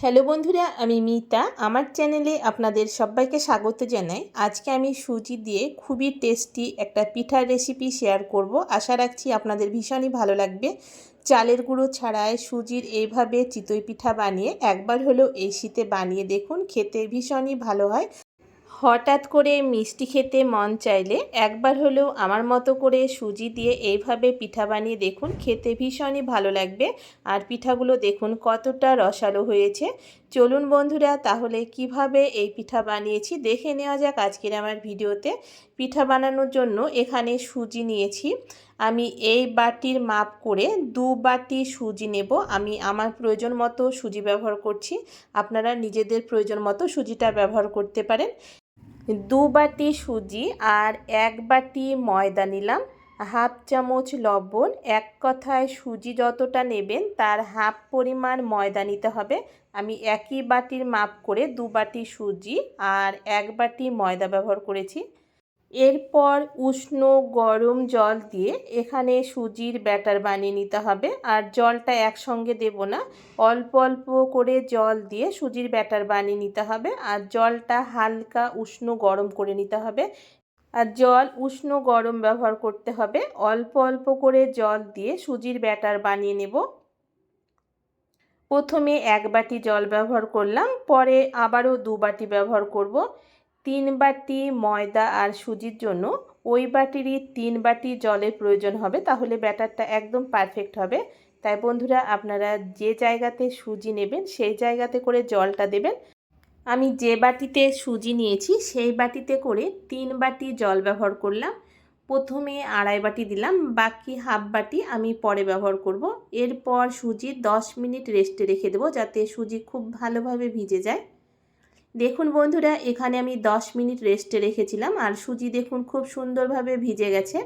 Hello বন্ধুরা, আমি মিতা। আমার চ্যানেলে আপনাদের সবাইকে স্বাগত জানাই। আজকে আমি সুজি দিয়ে খুবই টেস্টি একটা পিঠার রেসিপি শেয়ার করব। আশা রাখছি আপনাদের ভীষণই ভালো লাগবে। চালের গুঁড়ো ছাড়ায় সুজির এইভাবে চিতই পিঠা বানিয়ে একবার হলেও এই শীতে বানিয়ে দেখুন, খেতে ভীষণই ভালো হয়। হঠাৎ করে মিষ্টি খেতে মন চাইলে একবার হলেও আমার মতো করে সুজি দিয়ে এইভাবে পিঠা বানিয়ে দেখুন, খেতে ভীষণই ভালো লাগবে। আর পিঠাগুলো দেখুন কতটা রসালো হয়েছে। চলুন বন্ধুরা, তাহলে কীভাবে এই পিঠা বানিয়েছি দেখে নেওয়া যাক আজকের আমার ভিডিওতে। পিঠা বানানোর জন্য এখানে সুজি নিয়েছি। আমি এই বাটির মাপ করে দু বাটি সুজি নেব। আমি আমার প্রয়োজন মতো সুজি ব্যবহার করছি। আপনারা নিজেদের প্রয়োজন মতো সুজিটা ব্যবহার করতে পারেন। দু বাটি সুজি আর এক বাটি ময়দা নিলাম। হাফ চামচ লবণ, এক কথায় সুজি যতটা নেবেন তার হাফ পরিমাণ ময়দা নিতে হবে। আমি একই বাটির মাপ করে দু বাটি সুজি আর এক বাটি ময়দা ব্যবহার করেছি। এরপর উষ্ণ গরম জল দিয়ে এখানে সুজির ব্যাটার বানিয়ে নিতে হবে। আর জলটা একসঙ্গে দেব না, অল্প অল্প করে জল দিয়ে সুজির ব্যাটার বানিয়ে নিতে হবে। আর জলটা হালকা উষ্ণ গরম করে নিতে হবে। আর জল উষ্ণ গরম ব্যবহার করতে হবে। অল্প অল্প করে জল দিয়ে সুজির ব্যাটার বানিয়ে নেব। প্রথমে এক বাটি জল ব্যবহার করলাম, পরে আবারও দু বাটি ব্যবহার করব। তিন বাটি ময়দা আর সুজির জন্য ওই বাটিরই তিন বাটি জলের প্রয়োজন হবে, তাহলে ব্যাটারটা একদম পারফেক্ট হবে। তাই বন্ধুরা, আপনারা যে জায়গাতে সুজি নেবেন, সেই জায়গাতে করে জলটা দেবেন। আমি যে বাটিতে সুজি নিয়েছি, সেই বাটিতে করে তিন বাটি জল ব্যবহার করলাম। প্রথমে আড়াই বাটি দিলাম, বাকি হাফ বাটি আমি পরে ব্যবহার করব। এরপর সুজি দশ মিনিট রেস্টে রেখে দেবো, যাতে সুজি খুব ভালোভাবে ভিজে যায়। দেখুন বন্ধুরা, এখানে আমি 10 মিনিট রেস্টে রেখেছিলাম আর সুজি দেখুন খুব সুন্দরভাবে ভিজে গেছে।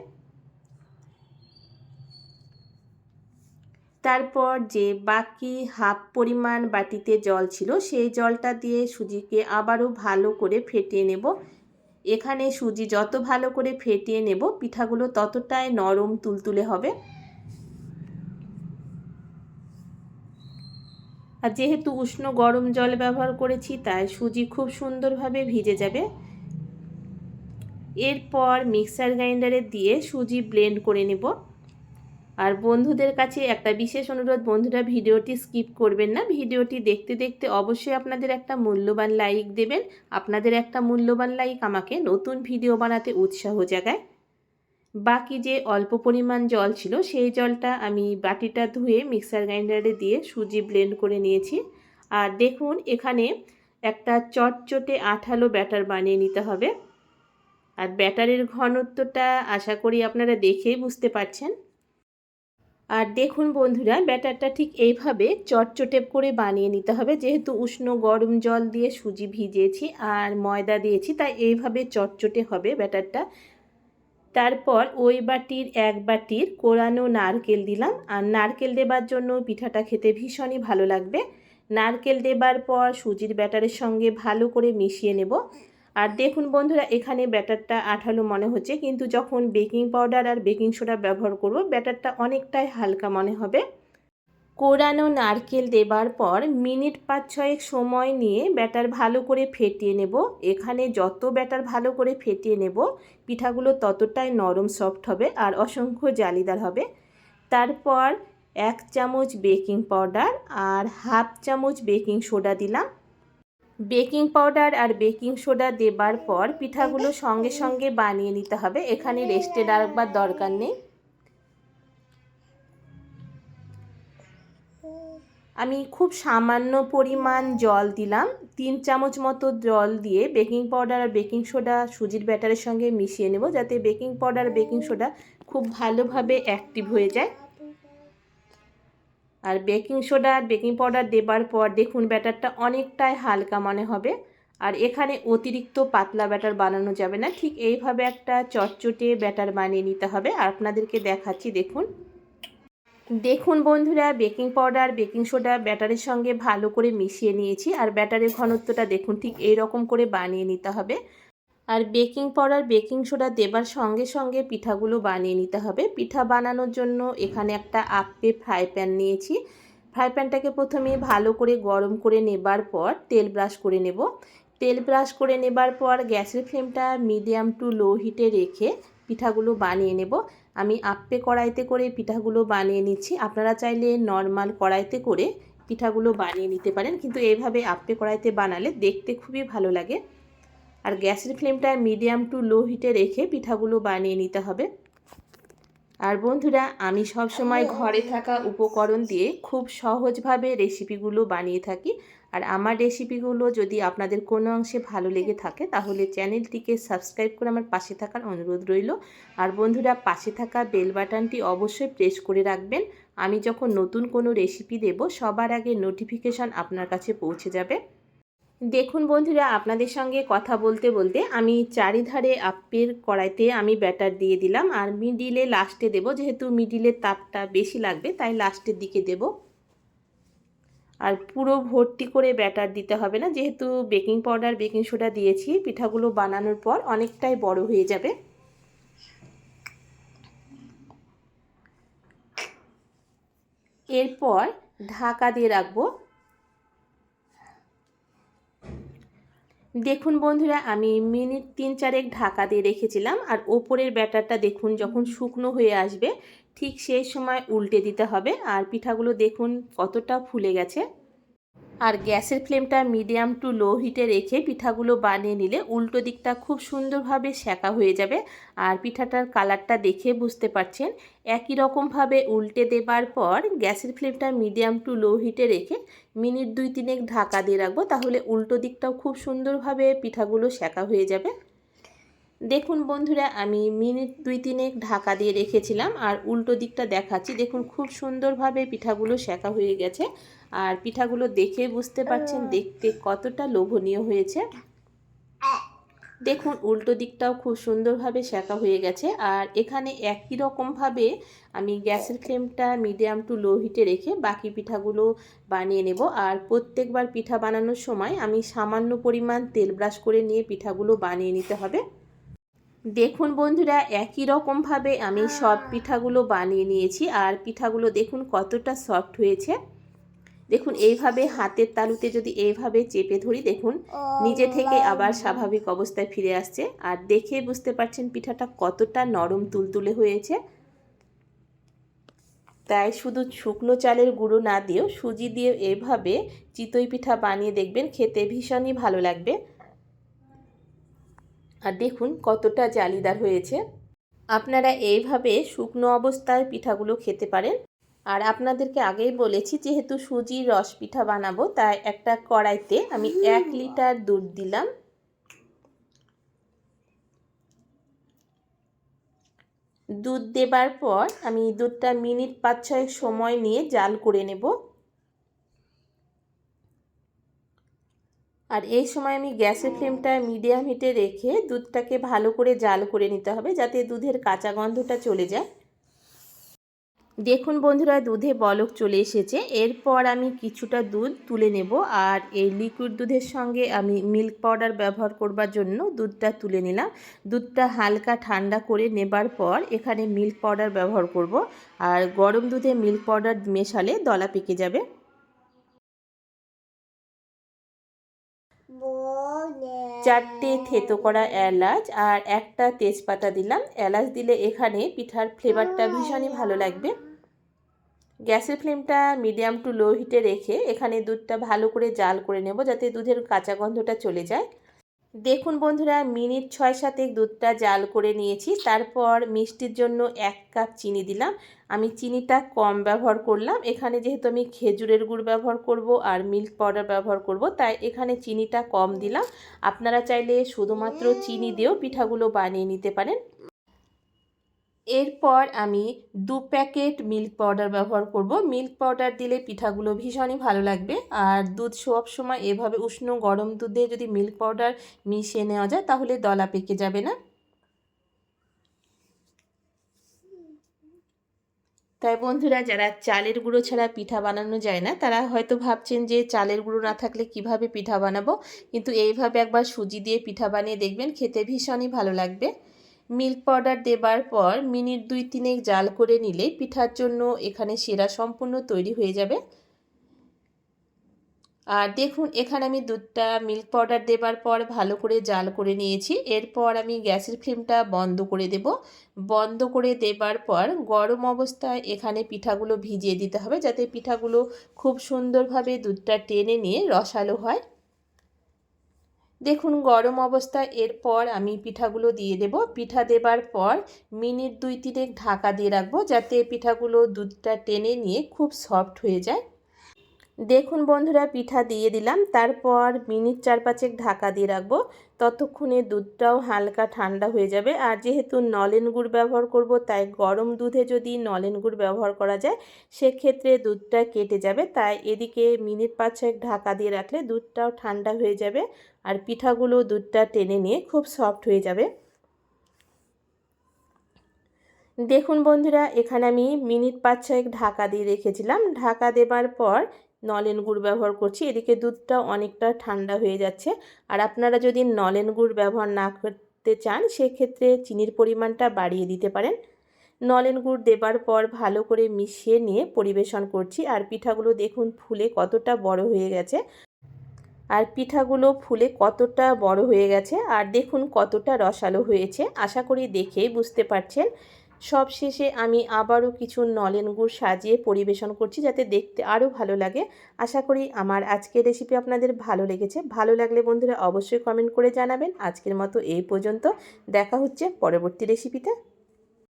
তারপর যে বাকি হাফ পরিমাণ বাটিতে জল ছিল, সেই জলটা দিয়ে সুজিকে আবারও ভালো করে ফেটিয়ে নেব। এখানে সুজি যত ভালো করে ফেটিয়ে নেব, পিঠাগুলো ততটাই নরম তুলতুলে হবে। আর যেহেতু উষ্ণ গরম জল ব্যবহার করেছি, তাই সুজি খুব সুন্দরভাবে ভিজে যাবে। এরপর মিক্সার গ্রাইন্ডারে দিয়ে সুজি ব্লেন্ড করে নেব। আর বন্ধুদের কাছে একটা বিশেষ অনুরোধ, বন্ধুরা ভিডিওটি স্কিপ করবেন না। ভিডিওটি দেখতে দেখতে অবশ্যই আপনাদের একটা মূল্যবান লাইক দেবেন। আপনাদের একটা মূল্যবান লাইক আমাকে নতুন ভিডিও বানাতে উৎসাহ জাগায়। বাকি যে অল্প পরিমাণ জল ছিল, সেই জলটা আমি বাটিটা ধুয়ে মিক্সার গ্রাইন্ডারে দিয়ে সুজি ব্লেন্ড করে নিয়েছি। আর দেখুন, এখানে একটা চটচটে আঠালো ব্যাটার বানিয়ে নিতে হবে। আর ব্যাটারের ঘনত্বটা আশা করি আপনারা দেখেই বুঝতে পারছেন। আর দেখুন বন্ধুরা, ব্যাটারটা ঠিক এইভাবে চটচটে করে বানিয়ে নিতে হবে। যেহেতু উষ্ণ গরম জল দিয়ে সুজি ভিজিয়েছি আর ময়দা দিয়েছি, তাই এইভাবে চটচটে হবে ব্যাটারটা। তারপর ওই বাটির এক বাটির কোরানো নারকেল দিলাম। আর নারকেল দেবার জন্য পিঠাটা খেতে ভীষণই ভালো লাগবে। নারকেল দেবার পর সুজির ব্যাটারের সঙ্গে ভালো করে মিশিয়ে নেব। আর দেখুন বন্ধুরা, এখানে ব্যাটারটা আঠালো মনে হচ্ছে, কিন্তু যখন বেকিং পাউডার আর বেকিং সোডা ব্যবহার করব, ব্যাটারটা অনেকটাই হালকা মনে হবে। কোরানো নারকেল দেবার পর মিনিট পাঁচ ছয়েক সময় নিয়ে ব্যাটার ভালো করে ফেটিয়ে নেব। এখানে যত ব্যাটার ভালো করে ফেটিয়ে নেব, পিঠাগুলো ততটাই নরম সফট হবে আর অসংখ্য জালিদার হবে। তারপর এক চামচ বেকিং পাউডার আর হাফ চামচ বেকিং সোডা দিলাম। বেকিং পাউডার আর বেকিং সোডা দেবার পর পিঠাগুলো সঙ্গে সঙ্গে বানিয়ে নিতে হবে। এখানে রেস্টে রাখবার দরকার নেই। আমি খুব সামান্য পরিমাণ জল দিলাম। তিন চামচ মতো জল দিয়ে বেকিং পাউডার আর বেকিং সোডা সুজির ব্যাটারের সঙ্গে মিশিয়ে নেব যাতে বেকিং পাউডার, বেকিং সোডা খুব ভালোভাবে অ্যাক্টিভ হয়ে যায়। আর বেকিং সোডা আর বেকিং পাউডার দেবার পর দেখুন ব্যাটারটা অনেকটাই হালকা মনে হবে। আর এখানে অতিরিক্ত পাতলা ব্যাটার বানানো যাবে না। ঠিক এইভাবে একটা চটচটে ব্যাটার বানিয়ে নিতে হবে। আর আপনাদেরকে দেখাচ্ছি, দেখুন। দেখুন বন্ধুরা বেকিং পাউডার বেকিং সোডা ব্যাটারের সঙ্গে ভালো করে মিশিয়ে নিয়েছি। আর ব্যাটারের ঘনত্বটা দেখুন, ঠিক এই রকম করে বানিয়ে নিতে হবে। আর বেকিং পাউডার বেকিং সোডা দেবার সঙ্গে সঙ্গে পিঠাগুলো বানিয়ে নিতে হবে। পিঠা বানানোর জন্য এখানে একটা আপে ফ্রাই প্যান নিয়েছি। ফ্রাই প্যানটাকে প্রথমে ভালো করে গরম করে নেবার পর তেল ব্রাশ করে নেব। তেল ব্রাশ করে নেবার পর গ্যাসের ফ্লেমটা মিডিয়াম টু লো হিটে রেখে পিঠাগুলো বানিয়ে নেব। আমি আপ্পে কড়াইতে করে পিঠাগুলো বানিয়ে নিচ্ছি। আপনারা চাইলে নর্মাল কড়াইতে করে পিঠাগুলো বানিয়ে নিতে পারেন। কিন্তু এইভাবে আপ্পে কড়াইতে বানালে দেখতে খুবই ভালো লাগে। আর গ্যাসের ফ্লেমটা মিডিয়াম টু লো হিটে রেখে পিঠাগুলো বানিয়ে নিতে হবে। আর বন্ধুরা, আমি সব সময় ঘরে থাকা উপকরণ দিয়ে খুব সহজভাবে রেসিপিগুলো বানিয়ে থাকি। আর আমার রেসিপিগুলো যদি আপনাদের কোনো অংশে ভালো লেগে থাকে, তাহলে চ্যানেলটিকে সাবস্ক্রাইব করে আমার পাশে থাকার অনুরোধ রইল। আর বন্ধুরা, পাশে থাকা বেল বাটনটি অবশ্যই প্রেস করে রাখবেন। আমি যখন নতুন কোনো রেসিপি দেব, সবার আগে নোটিফিকেশান আপনার কাছে পৌঁছে যাবে। দেখুন বন্ধুরা, আপনাদের সঙ্গে কথা বলতে বলতে আমি চারিধারে আপের কড়াইতে আমি ব্যাটার দিয়ে দিলাম। আর মিডিলে লাস্টে দেব, যেহেতু মিডিলের তাপটা বেশি লাগবে, তাই লাস্টের দিকে দেব। আর পুরো ভর্তি করে ব্যাটার দিতে হবে না। যেহেতু বেকিং পাউডার, বেকিং সোডা দিয়েছি, পিঠাগুলো বানানোর পর অনেকটাই বড় হয়ে যাবে। এরপর ঢাকা দিয়ে রাখব। দেখুন বন্ধুরা, আমি মিনিট তিন চারেক ঢাকা দিয়ে রেখেছিলাম। আর ওপরের ব্যাটারটা দেখুন, যখন শুকনো হয়ে আসবে ঠিক সেই সময় উল্টে দিতে হবে। আর পিঠাগুলো দেখুন কতটা ফুলে গেছে। আর গ্যাসের ফ্লেমটা মিডিয়াম টু লো হিটে রেখে পিঠাগুলো বানিয়ে নিলে উল্টো দিকটা খুব সুন্দরভাবে সেকা হয়ে যাবে। আর পিঠাটার কালারটা দেখে বুঝতে পারছেন। একই রকমভাবে উল্টে দেবার পর গ্যাসের ফ্লেমটা মিডিয়াম টু লো হিটে রেখে মিনিট দুই তিনেক ঢাকা দিয়ে রাখব। তাহলে উল্টো দিকটাও খুব সুন্দরভাবে পিঠাগুলো সেকা হয়ে যাবে। দেখুন বন্ধুরা আমি মিনিট দুই তিনেক ঢাকা দিয়ে রেখেছিলাম আর উল্টো দিকটা দেখাচ্ছি। দেখুন খুব সুন্দরভাবে পিঠাগুলো সেকা হয়ে গেছে আর পিঠাগুলো দেখে বুঝতে পারছেন দেখতে কতটা লোভনীয় হয়েছে। দেখুন উল্টো দিকটাও খুব সুন্দরভাবে সেকা হয়ে গেছে আর এখানে একই রকমভাবে আমি গ্যাসের ফ্লেমটা মিডিয়াম টু লো হিটে রেখে বাকি পিঠাগুলো বানিয়ে নেব। আর প্রত্যেকবার পিঠা বানানোর সময় আমি সামান্য পরিমাণ তেল ব্রাশ করে নিয়ে পিঠাগুলো বানিয়ে নিতে হবে। দেখুন বন্ধুরা, একই রকমভাবে আমি সব পিঠাগুলো বানিয়ে নিয়েছি। আর পিঠাগুলো দেখুন কতটা সফট হয়েছে। দেখুন, এইভাবে হাতের তালুতে যদি এইভাবে চেপে ধরি, দেখুন, নিজে থেকে আবার স্বাভাবিক অবস্থায় ফিরে আসছে। আর দেখে বুঝতে পারছেন পিঠাটা কতটা নরম তুলতুলে হয়েছে। তাই শুধু শুকনো চালের গুঁড়ো না দিয়েও সুজি দিয়ে এভাবে চিতই পিঠা বানিয়ে দেখবেন, খেতে ভীষণই ভালো লাগবে। আর দেখুন কতটা জালিদার হয়েছে। আপনারা এইভাবে শুকনো অবস্থায় পিঠাগুলো খেতে পারেন। আর আপনাদেরকে আগেই বলেছি যেহেতু সুজির রস পিঠা বানাবো তাই একটা কড়াইতে আমি এক লিটার দুধ দিলাম। দুধ দেবার পর আমি দুধটা মিনিট পাঁচ ছয় সময় নিয়ে জাল করে নেব। আর এই সময় আমি গ্যাসের ফ্লেমটা মিডিয়াম হিটে রেখে দুধটাকে ভালো করে জাল করে নিতে হবে যাতে দুধের কাঁচা গন্ধটা চলে যায়। দেখুন বন্ধুরা, দুধে বলক চলে এসেছে। এরপর আমি কিছুটা দুধ তুলে নেব আর এই লিকুইড দুধের সঙ্গে আমি মিল্ক পাউডার ব্যবহার করবার জন্য দুধটা তুলে নিলাম। দুধটা হালকা ঠান্ডা করে নেবার পর এখানে মিল্ক পাউডার ব্যবহার করব। আর গরম দুধে মিল্ক পাউডার মেশালে দলা পেকে যাবে। চারটে থেতো করা এলাচ আর একটা তেজপাতা দিলাম। এলাচ দিলে এখানে পিঠার ফ্লেভারটা ভীষণই ভালো লাগবে। গ্যাসের ফ্লেমটা মিডিয়াম টু লো হিটে রেখে এখানে দুধটা ভালো করে জাল করে নেব যাতে দুধের কাঁচা গন্ধটা চলে যায়। দেখুন বন্ধুরা, মিনিট ছয় সাতেক দুধটা জাল করে নিয়েছি। তারপর মিষ্টির জন্য এক কাপ চিনি দিলাম। আমি চিনিটা কম ব্যবহার করলাম। এখানে যেহেতু আমি খেজুরের গুড় ব্যবহার করব আর মিল্ক পাউডার ব্যবহার করব, তাই এখানে চিনিটা কম দিলাম। আপনারা চাইলে শুধুমাত্র চিনি দিয়েও পিঠাগুলো বানিয়ে নিতে পারেন। এরপর আমি দু প্যাকেট মিল্ক পাউডার ব্যবহার করব। মিল্ক পাউডার দিলে পিঠাগুলো ভীষণই ভালো লাগবে। আর দুধ সব সময় এভাবে উষ্ণ গরম দুধে যদি মিল্ক পাউডার মিশিয়ে নেওয়া যায়, তাহলে দলা পেকে যাবে না। তাই বন্ধুরা, যারা চালের গুঁড়ো ছাড়া পিঠা বানানো যায় না, তারা হয়তো ভাবছেন যে চালের গুঁড়ো না থাকলে কীভাবে পিঠা বানাবো? কিন্তু এইভাবে একবার সুজি দিয়ে পিঠা বানিয়ে দেখবেন, খেতে ভীষণই ভালো লাগবে। মিল্ক পাউডার দেবার পর মিনিট দুই তিনেক জাল করে নিলে পিঠার জন্য এখানে সেরা সম্পূর্ণ তৈরি হয়ে যাবে। আর দেখুন, এখানে আমি দুধটা মিল্ক পাউডার দেবার পর ভালো করে জাল করে নিয়েছি। এরপর আমি গ্যাসের ফ্লেমটা বন্ধ করে দেব। বন্ধ করে দেবার পর গরম অবস্থায় এখানে পিঠাগুলো ভিজিয়ে দিতে হবে যাতে পিঠাগুলো খুব সুন্দরভাবে দুধটা টেনে নিয়ে রসালো হয়। দেখুন, গরম অবস্থায় এরপর আমি পিঠাগুলো দিয়ে দেব। পিঠা দেবার পর মিনিট দুই তিনেক ঢাকা দিয়ে রাখব যাতে পিঠাগুলো দুধটা টেনে নিয়ে খুব সফট হয়ে যায়। দেখুন বন্ধুরা, পিঠা দিয়ে দিলাম। তারপর মিনিট চার পাঁচেক ঢাকা দিয়ে রাখব। ততক্ষণে দুধটাও হালকা ঠান্ডা হয়ে যাবে। আর যেহেতু নলেন গুড় ব্যবহার করব, তাই গরম দুধে যদি নলেন গুড় ব্যবহার করা যায়, সেক্ষেত্রে দুধটা কেটে যাবে। তাই এদিকে মিনিট পাঁচেক ঢাকা দিয়ে রাখলে দুধটাও ঠান্ডা হয়ে যাবে আর পিঠাগুলো দুধটা টেনে নিয়ে খুব সফট হয়ে যাবে। দেখুন বন্ধুরা, এখানে আমি মিনিট পাঁচ ছয়েক ঢাকা দিয়ে রেখেছিলাম। ঢাকা দেবার পর নলেন গুড় ব্যবহার করছি। এদিকে দুধটা অনেকটা ঠান্ডা হয়ে যাচ্ছে। আর আপনারা যদি নলেন গুড় ব্যবহার না করতে চান, সেক্ষেত্রে চিনির পরিমাণটা বাড়িয়ে দিতে পারেন। নলেন গুড় দেবার পর ভালো করে মিশিয়ে নিয়ে পরিবেশন করছি। আর পিঠাগুলো দেখুন ফুলে কতটা বড় হয়ে গেছে। আর পিঠাগুলো ফুলে কতটা বড় হয়ে গেছে। আর দেখুন কতটা রসালো হয়েছে। আশা করি দেখেই বুঝতে পারছেন। সব শেষে আমি আবারও কিছু নলেন গুড় সাজিয়ে পরিবেশন করছি যাতে দেখতে আরও ভালো লাগে। আশা করি আমার আজকের রেসিপি আপনাদের ভালো লেগেছে। ভালো লাগলে বন্ধুরা অবশ্যই কমেন্ট করে জানাবেন। আজকের মতো এই পর্যন্ত। দেখা হচ্ছে পরবর্তী রেসিপিতে